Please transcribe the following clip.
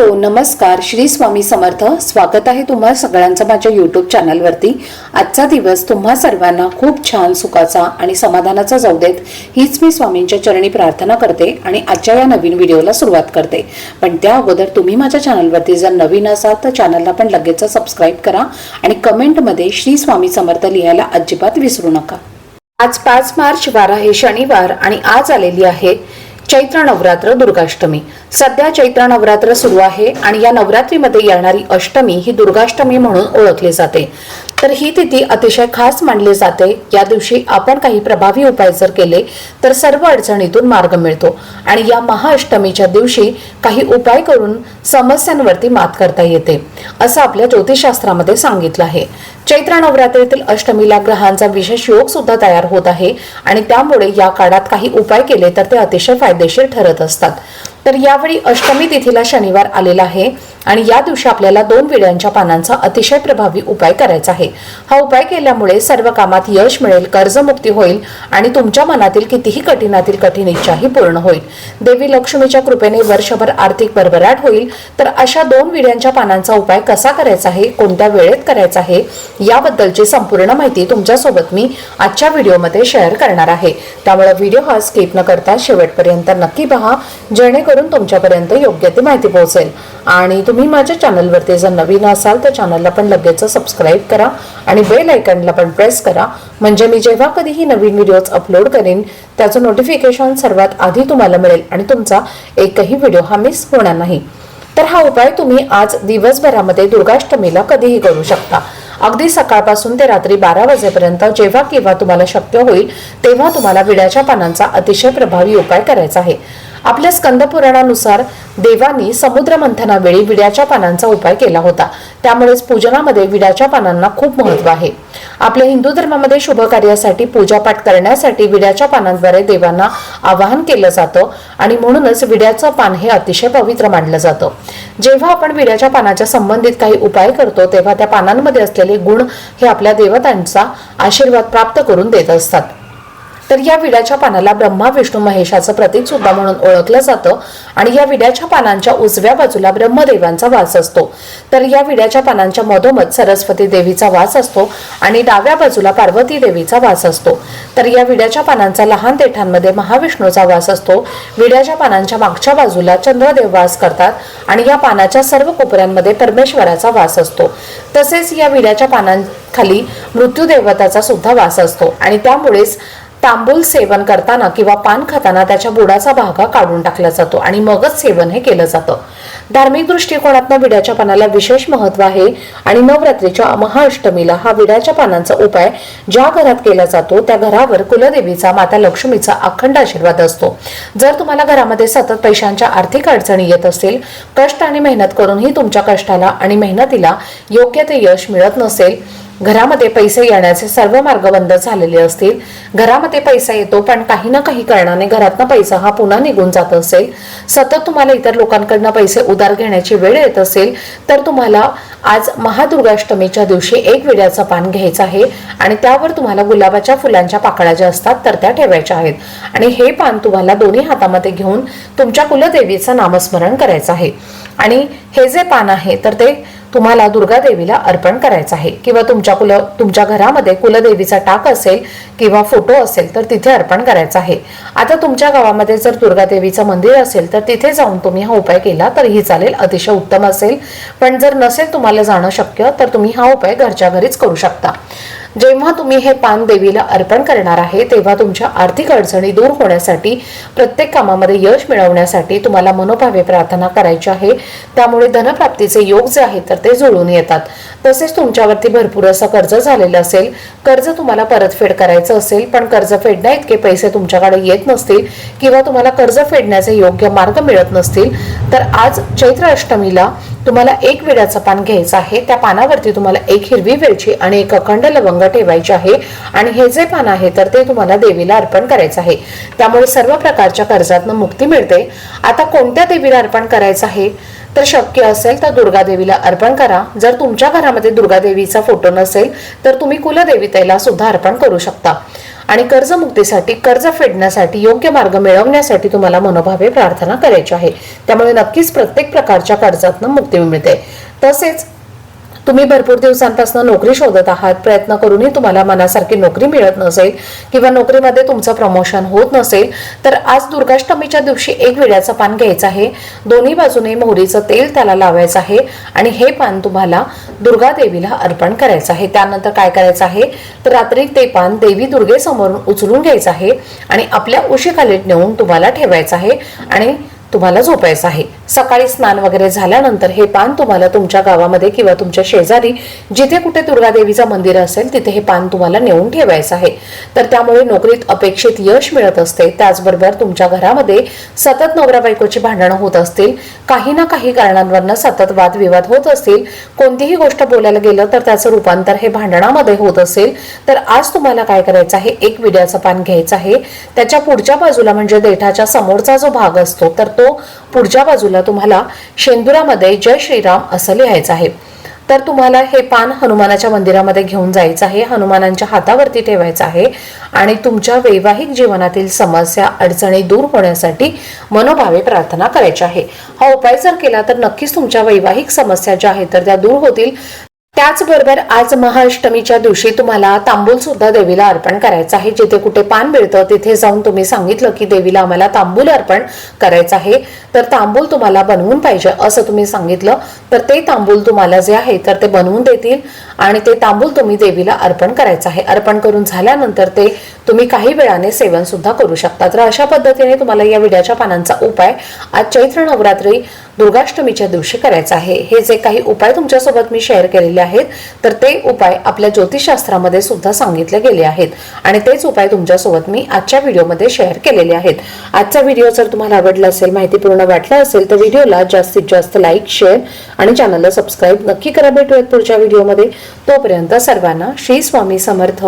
Hello नमस्कार. श्री स्वामी समर्थ. स्वागत आहे तुम्हा सगळ्यांचं माझ्या यूट्यूब चॅनलवरती आजचा दिवस तुम्हा सर्वांना खूप छान सुखाचा आणि समाधानाचा जाऊ देत. हीच मी स्वामींच्या चरणी प्रार्थना करते आणि आजच्या या नवीन व्हिडिओला सुरुवात करते. पण त्या अगोदर तुम्ही माझ्या चॅनलवरती जर नवीन असाल तर चॅनलला पण लगेच सबस्क्राईब करा आणि कमेंटमध्ये श्री स्वामी समर्थ लिहायला अजिबात विसरू नका. आज पाच मार्च वारा हे शनिवार आणि आज आलेली आहे. चैत्र नवरात्र दुर्गाष्टमी. सध्या चैत्र नवरात्र सुरू आहे आणि या नवरात्रीमध्ये येणारी अष्टमी ही दुर्गाष्टमी म्हणून ओळखली जाते. तर ही तिथी अतिशय खास मानली जाते. या दिवशी आपण काही प्रभावी उपाय जर केले तर सर्व अडचणीतून मार्ग मिळतो. आणि या महाअष्टमीच्या दिवशी काही उपाय करून समस्यांवरती मात करता येते असं आपल्या ज्योतिषशास्त्रामध्ये सांगितलं आहे. चैत्र नवरात्रीतील अष्टमीला ग्रहांचा विशेष योग सुद्धा तयार होत आहे. आणि त्यामुळे या काळात काही उपाय केले तर ते अतिशय फायदेशीर ठरत असतात. तर यावेळी अष्टमी तिथीला शनिवार आलेला आहे आणि या दिवशी आपल्याला दोन विड्यांच्या पानांचा अतिशय प्रभावी उपाय करायचा आहे. हा उपाय केल्यामुळे सर्व कामात यश मिळेल कर्जमुक्ती होईल आणि तुमच्या मनातील कितीही कठीणातील कठीण इच्छाही पूर्ण होईल. देवी लक्ष्मीच्या कृपेने वर्षभर आर्थिक भरभराट होईल. तर अशा दोन विड्यांच्या पानांचा उपाय कसा करायचा आहे कोणत्या वेळेत करायचा आहे याबद्दलची संपूर्ण माहिती तुमच्यासोबत मी आजच्या व्हिडिओमध्ये शेअर करणार आहे. त्यामुळे व्हिडिओ हा स्किप न करता शेवटपर्यंत नक्की पहा. जेणेकरून करून तुमच्यापर्यंत योग्य ती माहिती पोहोचेल. आणि तुम्ही माझ्या चॅनलवरती जर नवीन असाल तर चॅनलला पण लगेच सबस्क्राईब करा आणि बेल आयकनला पण प्रेस करा. म्हणजे मी जेव्हा कधीही नवीन व्हिडिओज अपलोड करेन त्याचं नोटिफिकेशन सर्वात आधी तुम्हाला मिळेल आणि तुमचा एकही व्हिडिओ हा मिस होणार नाही. तर हा उपाय तुम्ही आज दिवसभरामध्ये दुर्गाष्टमीला कधीही करू शकता. अगदी सकाळपासून ते रात्री बारा वाजेपर्यंत जेव्हा केव्हा तुम्हाला शक्य होईल तेव्हा तुम्हाला विड्याच्या पानांचा अतिशय प्रभावी उपाय करायचा आहे. आपल्या स्कंद पुराणानुसार देवानी समुद्र मंथनावेळी विड्याच्या पानांचा उपाय केला होता. त्यामुळेच पूजनामध्ये विड्याच्या पानांना खूप महत्त्व आहे. आपल्या हिंदू धर्मामध्ये शुभ कार्यासाठी पूजापाठ करण्यासाठी विड्याच्या पानांद्वारे देवांना आवाहन केलं जातं आणि म्हणूनच विड्याचं पान हे अतिशय पवित्र मानलं जातं. जेव्हा आपण विड्याच्या पानाच्या संबंधित काही उपाय करतो तेव्हा त्या पानांमध्ये असलेले गुण हे आपल्या देवतांचा आशीर्वाद प्राप्त करून देत असतात. तर या विड्याच्या पानाला ब्रह्मा विष्णू महेशाचं प्रतीक सुद्धा म्हणून ओळखलं जातं आणि या विड्याच्या पानांच्या उजव्या बाजूला ब्रह्मदेवांचा वास असतो. तर या विड्याच्या पानांच्या मधोमध सरस्वती देवीचा वास असतो आणि डाव्या बाजूला पार्वती देवीचा वास असतो. तर या विड्याच्या पानांचा लहान देठांमध्ये महाविष्णूचा वास असतो. विड्याच्या पानांच्या मागच्या बाजूला चंद्रदेव वास करतात आणि या पानाच्या सर्व कोपऱ्यांमध्ये परमेश्वराचा वास असतो. तसेच या विड्याच्या पानांखाली मृत्यू देवताचा सुद्धा वास असतो आणि त्यामुळेच तांबूल सेवन करताना किंवा पान खाताना त्याच्या बुडाचा भागा काढून टाकला जातो आणि मगच सेवन हे केलं जातं. धार्मिक दृष्टिकोनातनं विड्याच्या पानाला विशेष महत्त्व आहे आणि नवरात्रीच्या महाअष्टमीला हा विड्याच्या पानांचा उपाय ज्या घरात केला जातो त्या घरावर कुलदेवीचा माता लक्ष्मीचा अखंड आशीर्वाद असतो. जर तुम्हाला घरामध्ये सतत पैशांच्या आर्थिक अडचणी येत असतील कष्ट आणि मेहनत करूनही तुमच्या कष्टाला आणि मेहनतीला योग्य ते यश मिळत नसेल घरामध्ये पैसे येण्याचे सर्व मार्ग बंद झालेले असतील. घरामध्ये पैसा येतो पण काही ना काही कारणाने घरातनं पैसा हा पुन्हा निघून जात असेल. सतत तुम्हाला इतर लोकांकडनं पैसे उधार घेण्याची वेळ येत असेल तर तुम्हाला आज महादुर्गाष्टमीच्या दिवशी एक विड्याचं पान घ्यायचं आहे आणि त्यावर तुम्हाला गुलाबाच्या फुलांच्या पाकळ्या ज्या असतात तर त्या ठेवायच्या आहेत. आणि हे पान तुम्हाला दोन्ही हातामध्ये घेऊन तुमच्या कुलदेवीचं नामस्मरण करायचं आहे. आणि हे जे पान आहे तर ते तुम्हाला दुर्गा देवीला अर्पण करायचं आहे. किंवा तुमच्या कुल तुमच्या घरामध्ये कुलदेवीचा टाक असेल किंवा फोटो असेल तर तिथे अर्पण करायचं आहे. आता तुमच्या गावामध्ये जर दुर्गा देवीचं मंदिर असेल तर तिथे जाऊन तुम्ही हा उपाय केला तरीही चालेल अतिशय उत्तम असेल. पण जर नसेल तुम्हाला जाणं शक्य तर तुम्ही हा उपाय घरच्या घरीच करू शकता. जेव्हा तुम्ही हे पान देवीला अर्पण करणार आहे तेव्हा तुमच्या आर्थिक अडचणी दूर होण्यासाठी प्रत्येक कामामध्ये यश मिळवण्यासाठी तुम्हाला मनोभावे प्रार्थना करायची आहे. त्यामुळे धनप्राप्तीचे योग जे आहेत तर ते जुळून येतात. तसेच तुमच्यावरती भरपूर असं कर्ज झालेलं असेल कर्ज तुम्हाला परतफेड करायचं असेल पण कर्ज फेडण्या इतके पैसे तुमच्याकडे येत नसतील किंवा तुम्हाला कर्ज फेडण्याचे योग्य मार्ग मिळत नसतील तर आज चैत्र अष्टमीला तुम्हाला एक विड्याचं पान घ्यायचं आहे. त्या पानावरती तुम्हाला एक हिरवी वेलची आणि एक अखंड लवंग ठेवायची आहे. आणि हे जे पान आहे तर ते तुम्हाला देवीला अर्पण करायचं आहे. त्यामुळे सर्व प्रकारच्या कर्जातनं मुक्ती मिळते. आता कोणत्या देवीला अर्पण करायचं आहे? तर शक्य असेल तर दुर्गा देवीला अर्पण करा. जर तुमच्या घरामध्ये दुर्गा देवीचा फोटो नसेल तर तुम्ही कुलदेवतेला सुद्धा अर्पण करू शकता. आणि कर्जमुक्तीसाठी कर्ज फेडण्यासाठी योग्य मार्ग मिळवण्यासाठी तुम्हाला मनोभावे प्रार्थना करायची आहे. त्यामुळे नक्कीच प्रत्येक प्रकारच्या कर्जातनं मुक्ती मिळते. तसेच तुम्ही भरपूर दिवसांपासून नोकरी शोधत आहात. प्रयत्न करूनही तुम्हाला मनासारखी नोकरी मिळत नसेल किंवा नोकरीमध्ये तुमचं प्रमोशन होत नसेल तर आज दुर्गाष्टमीच्या दिवशी एक विड्याचं पान घ्यायचं आहे. दोन्ही बाजूने मोहरीचं तेल त्याला लावायचं आहे आणि हे पान तुम्हाला दुर्गा देवीला अर्पण करायचं आहे. त्यानंतर काय करायचं आहे? तर रात्री ते पान देवी दुर्गेसमोरून उचलून घ्यायचं आहे आणि आपल्या उशीखालीत नेऊन तुम्हाला ठेवायचं आहे आणि तुम्हाला झोपायचं आहे. सकाळी स्नान वगैरे झाल्यानंतर हे पान तुम्हाला तुमच्या गावामध्ये किंवा तुमच्या शेजारी जिथे कुठे दुर्गादेवीचं मंदिर असेल तिथे हे पान तुम्हाला नेऊन ठेवायचं आहे. तर त्यामुळे नोकरीत अपेक्षित यश मिळत असते. त्याचबरोबर तुमच्या घरामध्ये सतत नवरा बायकोची भांडणं होत असतील. काही ना काही कारणांवरनं सतत वादविवाद होत असतील. कोणतीही गोष्ट बोलायला गेलं तर त्याचं रूपांतर हे भांडणामध्ये होत असेल. तर आज तुम्हाला काय करायचं आहे? एक विड्याचं पान घ्यायचं आहे. त्याच्या पुढच्या बाजूला म्हणजे देठाच्या समोरचा जो भाग असतो तर तो पुढच्या बाजूला तुम्हाला शेंदुरामध्ये जय श्रीराम असं लिहायचं आहे. तर तुम्हाला हे पान हनुमानाच्या मंदिरामध्ये घेऊन जायचं आहे हनुमानांच्या हातावरती ठेवायचं आहे आणि तुमच्या वैवाहिक जीवनातील समस्या अडचणी दूर होण्यासाठी मनोभावे प्रार्थना करायची आहे. हा उपाय जर केला तर नक्कीच तुमच्या वैवाहिक समस्या ज्या आहेत तर त्या दूर होतील. त्याचबरोबर आज महाअष्टमीच्या दिवशी तुम्हाला तांबूल सुद्धा देवीला अर्पण करायचं आहे. जिथे कुठे पान मिळतं तिथे जाऊन तुम्ही सांगितलं की देवीला आम्हाला तांबूल अर्पण करायचं आहे. तर तांबूल तुम्हाला बनवून पाहिजे असं तुम्ही सांगितलं. तर ते तांबूल तुम्हाला जे आहे तर ते बनवून देतील आणि ते तांबूल तुम्ही देवीला अर्पण करायचं आहे. अर्पण करून झाल्यानंतर ते तुम्ही काही वेळाने सेवन सुद्धा करू शकता तर अशा पद्धतीने तुम्हाला या विड्याच्या पानांचा उपाय आज चैत्र नवरात्री दुर्गाष्टमीच्या दिवशी करायचं आहे. हे जे काही उपाय तुमच्यासोबत मी शेअर केलेले आहेत तर ते उपाय आपल्या ज्योतिषशास्त्रामध्ये सुद्धा सांगितले गेले आहेत. आणि तेच उपाय तुमच्यासोबत मी आजच्या व्हिडिओमध्ये शेअर केलेले आहेत. आजचा व्हिडिओ जर तुम्हाला आवडला असेल माहितीपूर्ण वाटला असेल तर व्हिडिओला जास्तीत जास्त लाईक शेअर आणि चॅनलला सबस्क्राईब नक्की करा. भेटूयात पुढच्या व्हिडिओमध्ये. तोपर्यंत सर्वांना श्री स्वामी समर्थ.